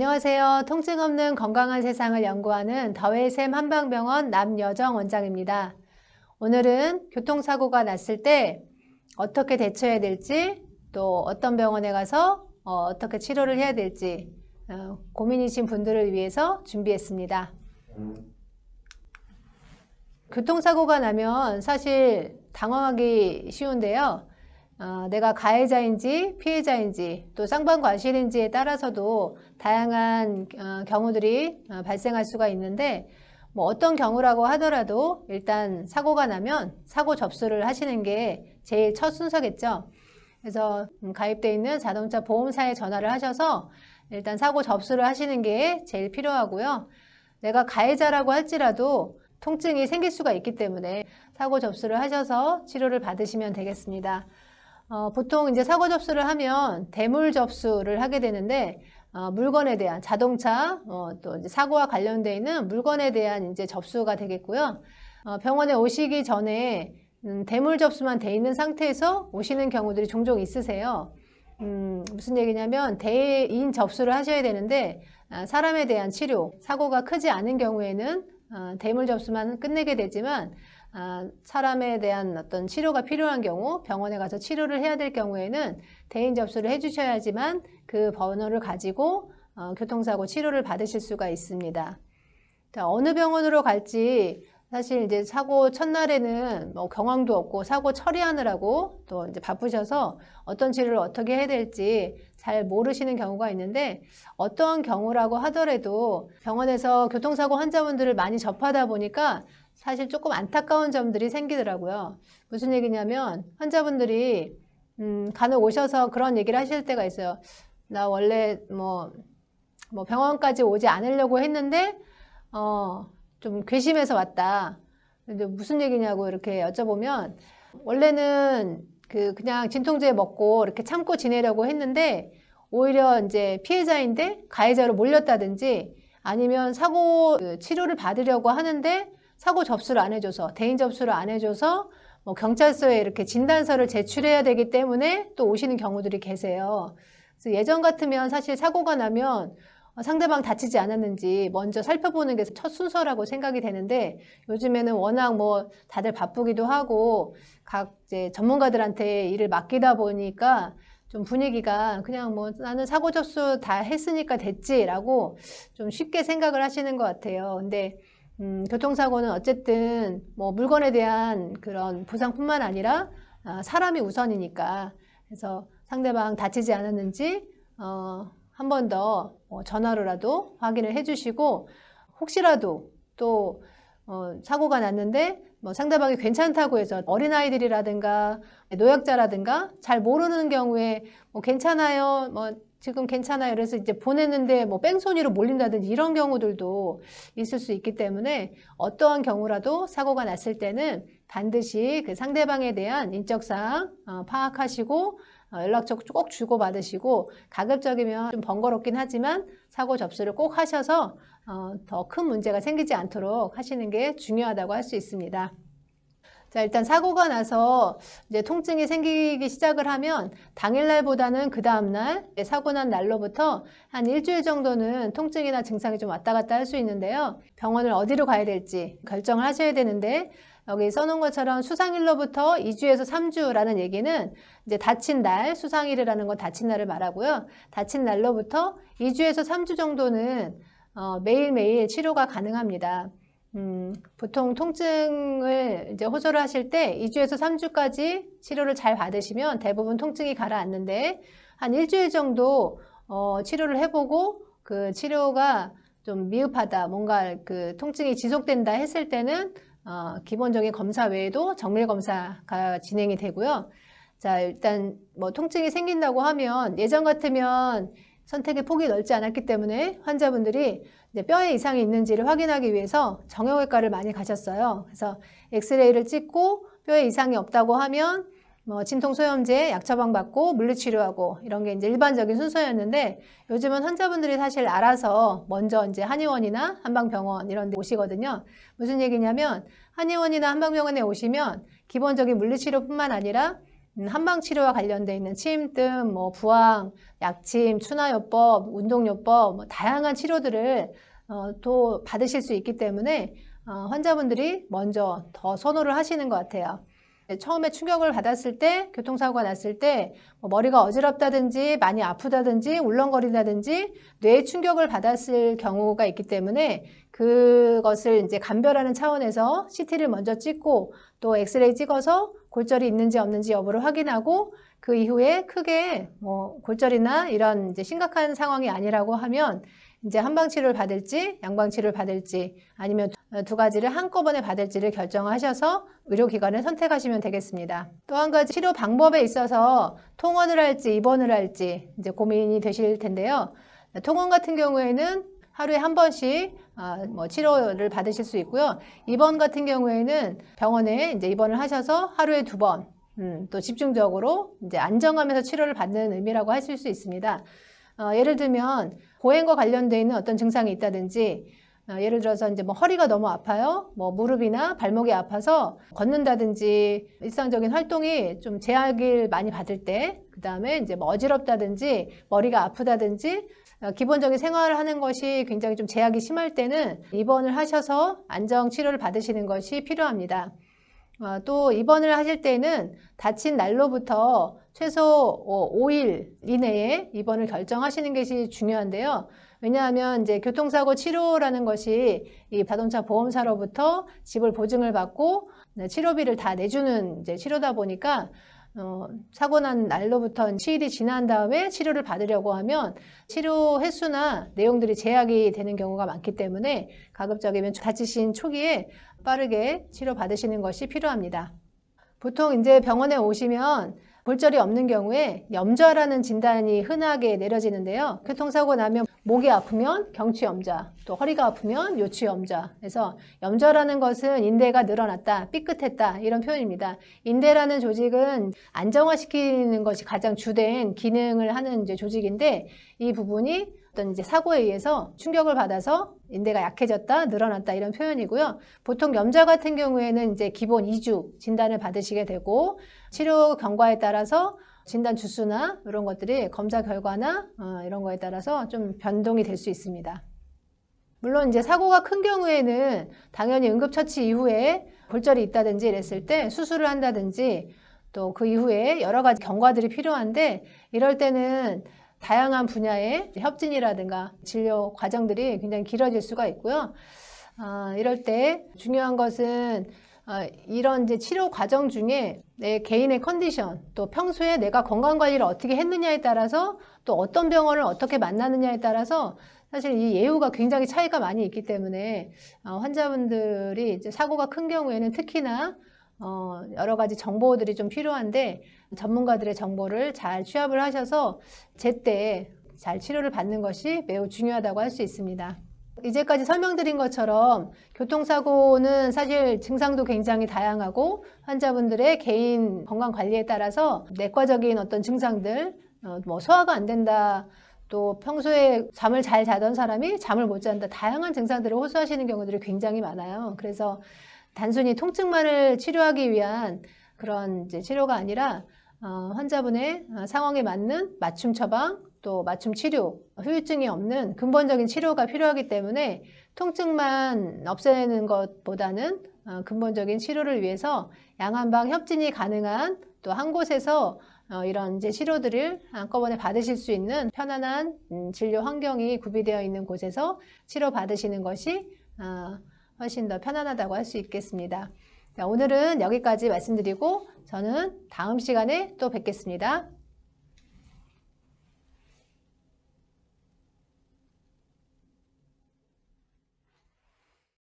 안녕하세요. 통증 없는 건강한 세상을 연구하는 더웨샘 한방병원 남여정 원장입니다. 오늘은 교통사고가 났을 때 어떻게 대처해야 될지 또 어떤 병원에 가서 어, 떻게 치료를 해야 될지 어, 고민이신 분들을 위해서 준비했습니다. 교통사고가 나면 사실 당황하기 쉬운데요. 어, 내가 가해자인지 피해자인지 또 쌍방과실인지에 따라서도 다양한 어, 경우들이 어, 발생할 수가 있는데 뭐 어떤 경우라고 하더라도 일단 사고가 나면 사고 접수를 하시는 게 제일 첫 순서겠죠. 그래서 음, 가입되어 있는 자동차 보험사에 전화를 하셔서 일단 사고 접수를 하시는 게 제일 필요하고요. 내가 가해자라고 할지라도 통증이 생길 수가 있기 때문에 사고 접수를 하셔서 치료를 받으시면 되겠습니다. 어, 보통 이제 사고 접수를 하면 대물 접수를 하게 되는데 어, 물건에 대한 자동차 어, 또 이제 사고와 관련되어 있는 물건에 대한 이제 접수가 되겠고요. 어, 병원에 오시기 전에 음, 대물 접수만 돼 있는 상태에서 오시는 경우들이 종종 있으세요. 음, 무슨 얘기냐면 대인 접수를 하셔야 되는데 아, 사람에 대한 치료, 사고가 크지 않은 경우에는 어, 대물 접수만 끝내게 되지만 아, 사람에 대한 어떤 치료가 필요한 경우 병원에 가서 치료를 해야 될 경우에는 대인 접수를 해주셔야지만 그 번호를 가지고 어, 교통사고 치료를 받으실 수가 있습니다. 자, 어느 병원으로 갈지 사실 이제 사고 첫날에는 뭐 경황도 없고 사고 처리하느라고 또 이제 바쁘셔서 어떤 치료를 어떻게 해야 될지 잘 모르시는 경우가 있는데 어떠한 경우라고 하더라도 병원에서 교통사고 환자분들을 많이 접하다 보니까 사실 조금 안타까운 점들이 생기더라고요. 무슨 얘기냐면 환자분들이 음, 간혹 오셔서 그런 얘기를 하실 때가 있어요. 나 원래 뭐, 뭐 병원까지 오지 않으려고 했는데 어, 좀 괘씸해서 왔다. 근데 무슨 얘기냐고 이렇게 여쭤보면 원래는 그 그냥 진통제 먹고 이렇게 참고 지내려고 했는데 오히려 이제 피해자인데 가해자로 몰렸다든지 아니면 사고 그 치료를 받으려고 하는데 사고 접수를 안 해줘서 대인 접수를 안 해줘서 뭐 경찰서에 이렇게 진단서를 제출해야 되기 때문에 또 오시는 경우들이 계세요. 그래서 예전 같으면 사실 사고가 나면 상대방 다치지 않았는지 먼저 살펴보는 게 첫 순서라고 생각이 되는데 요즘에는 워낙 뭐 다들 바쁘기도 하고 각 이제 전문가들한테 일을 맡기다 보니까 좀 분위기가 그냥 뭐 나는 사고 접수 다 했으니까 됐지라고 좀 쉽게 생각을 하시는 것 같아요. 근데 음, 교통사고는 어쨌든 뭐 물건에 대한 그런 보상뿐만 아니라 아, 사람이 우선이니까 그래서 상대방 다치지 않았는지 어, 한 번더 어, 전화로라도 확인을 해주시고 혹시라도 또 어, 사고가 났는데 뭐 상대방이 괜찮다고 해서 어린아이들이라든가 노약자라든가 잘 모르는 경우에 뭐 괜찮아요 뭐 지금 괜찮아요. 그래서 이제 보냈는데 뭐 뺑소니로 몰린다든지 이런 경우들도 있을 수 있기 때문에 어떠한 경우라도 사고가 났을 때는 반드시 그 상대방에 대한 인적사항 어, 파악하시고 어, 연락처 꼭 주고받으시고 가급적이면 좀 번거롭긴 하지만 사고 접수를 꼭 하셔서 어, 더큰 문제가 생기지 않도록 하시는 게 중요하다고 할 수 있습니다. 자, 일단 사고가 나서 이제 통증이 생기기 시작을 하면 당일날보다는 그 다음날 사고 난 날로부터 한 일주일 정도는 통증이나 증상이 좀 왔다 갔다 할 수 있는데요. 병원을 어디로 가야 될지 결정을 하셔야 되는데 여기 써놓은 것처럼 수상일로부터 2주에서 3주라는 얘기는 이제 다친 날, 수상일이라는 건 다친 날을 말하고요. 다친 날로부터 2주에서 3주 정도는 어, 매일매일 치료가 가능합니다. 음, 보통 통증을 이제 호소를 하실 때 2주에서 3주까지 치료를 잘 받으시면 대부분 통증이 가라앉는데 한 일주일 정도 어, 치료를 해보고 그 치료가 좀 미흡하다, 뭔가 그 통증이 지속된다 했을 때는 어, 기본적인 검사 외에도 정밀 검사가 진행이 되고요. 자, 일단 뭐 통증이 생긴다고 하면 예전 같으면 선택의 폭이 넓지 않았기 때문에 환자분들이 뼈에 이상이 있는지를 확인하기 위해서 정형외과를 많이 가셨어요. 그래서 엑스레이를 찍고 뼈에 이상이 없다고 하면 뭐 진통소염제 약 처방 받고 물리치료하고 이런 게 이제 일반적인 순서였는데 요즘은 환자분들이 사실 알아서 먼저 이제 한의원이나 한방병원 이런 데 오시거든요. 무슨 얘기냐면 한의원이나 한방병원에 오시면 기본적인 물리치료뿐만 아니라 음, 한방 치료와 관련돼 있는 침뜸, 뭐 부항, 약침, 추나요법, 운동요법, 뭐 다양한 치료들을 어, 또 받으실 수 있기 때문에 어, 환자분들이 먼저 더 선호를 하시는 것 같아요. 처음에 충격을 받았을 때, 교통사고가 났을 때, 뭐 머리가 어지럽다든지, 많이 아프다든지, 울렁거린다든지, 뇌 충격을 받았을 경우가 있기 때문에 그것을 이제 감별하는 차원에서 CT를 먼저 찍고 또 엑스레이 찍어서 골절이 있는지 없는지 여부를 확인하고 그 이후에 크게 뭐 골절이나 이런 이제 심각한 상황이 아니라고 하면 이제 한방치료를 받을지 양방치료를 받을지 아니면 두 가지를 한꺼번에 받을지를 결정하셔서 의료기관을 선택하시면 되겠습니다. 또 한 가지 치료 방법에 있어서 통원을 할지 입원을 할지 이제 고민이 되실 텐데요. 통원 같은 경우에는 하루에 한 번씩 아, 뭐 치료를 받으실 수 있고요. 입원 같은 경우에는 병원에 이제 입원을 하셔서 하루에 두 번, 음, 또 집중적으로 이제 안정하면서 치료를 받는 의미라고 하실 수 있습니다. 어, 예를 들면 보행과 관련되어 있는 어떤 증상이 있다든지 어, 예를 들어서 이제 뭐 허리가 너무 아파요. 뭐 무릎이나 발목이 아파서 걷는다든지 일상적인 활동이 좀 제약을 많이 받을 때, 그 다음에 이제 뭐 어지럽다든지 머리가 아프다든지 어, 기본적인 생활을 하는 것이 굉장히 좀 제약이 심할 때는 입원을 하셔서 안정 치료를 받으시는 것이 필요합니다. 어, 또 입원을 하실 때는 다친 날로부터 최소 5일 이내에 입원을 결정하시는 것이 중요한데요. 왜냐하면 이제 교통사고 치료라는 것이 이 자동차 보험사로부터 지불 보증을 받고 네, 치료비를 다 내주는 이제 치료다 보니까 어, 사고 난 날로부터 7일이 지난 다음에 치료를 받으려고 하면 치료 횟수나 내용들이 제약이 되는 경우가 많기 때문에 가급적이면 다치신 초기에 빠르게 치료 받으시는 것이 필요합니다. 보통 이제 병원에 오시면 골절이 없는 경우에 염좌라는 진단이 흔하게 내려지는데요. 교통사고 나면 목이 아프면 경추염좌, 또 허리가 아프면 요추염좌. 그래서 염좌라는 것은 인대가 늘어났다, 삐끗했다 이런 표현입니다. 인대라는 조직은 안정화시키는 것이 가장 주된 기능을 하는 이제 조직인데 이 부분이 어떤 이제 사고에 의해서 충격을 받아서 인대가 약해졌다, 늘어났다 이런 표현이고요. 보통 염좌 같은 경우에는 이제 기본 2주 진단을 받으시게 되고 치료 경과에 따라서 진단 주수나 이런 것들이 검사 결과나 어, 이런 거에 따라서 좀 변동이 될 수 있습니다. 물론 이제 사고가 큰 경우에는 당연히 응급처치 이후에 골절이 있다든지 이랬을 때 수술을 한다든지 또 그 이후에 여러 가지 경과들이 필요한데 이럴 때는 다양한 분야의 협진이라든가 진료 과정들이 굉장히 길어질 수가 있고요. 어, 이럴 때 중요한 것은 어, 이런 이제 치료 과정 중에 내 개인의 컨디션, 또 평소에 내가 건강 관리를 어떻게 했느냐에 따라서 또 어떤 병원을 어떻게 만나느냐에 따라서 사실 이 예후가 굉장히 차이가 많이 있기 때문에 어, 환자분들이 이제 사고가 큰 경우에는 특히나 어, 여러 가지 정보들이 좀 필요한데 전문가들의 정보를 잘 취합을 하셔서 제때 잘 치료를 받는 것이 매우 중요하다고 할 수 있습니다. 이제까지 설명드린 것처럼 교통사고는 사실 증상도 굉장히 다양하고 환자분들의 개인 건강 관리에 따라서 내과적인 어떤 증상들, 어, 뭐 소화가 안 된다, 또 평소에 잠을 잘 자던 사람이 잠을 못 잔다, 다양한 증상들을 호소하시는 경우들이 굉장히 많아요. 그래서 단순히 통증만을 치료하기 위한 그런 치료가 아니라 어, 환자분의 어, 상황에 맞는 맞춤 처방 또 맞춤 치료, 후유증이 없는 근본적인 치료가 필요하기 때문에 통증만 없애는 것보다는 어, 근본적인 치료를 위해서 양한방 협진이 가능한 또 한 곳에서 어, 이런 이제 치료들을 한꺼번에 받으실 수 있는 편안한 음, 진료 환경이 구비되어 있는 곳에서 치료 받으시는 것이 어, 훨씬 더 편안하다고 할 수 있겠습니다. 오늘은 여기까지 말씀드리고 저는 다음 시간에 또 뵙겠습니다.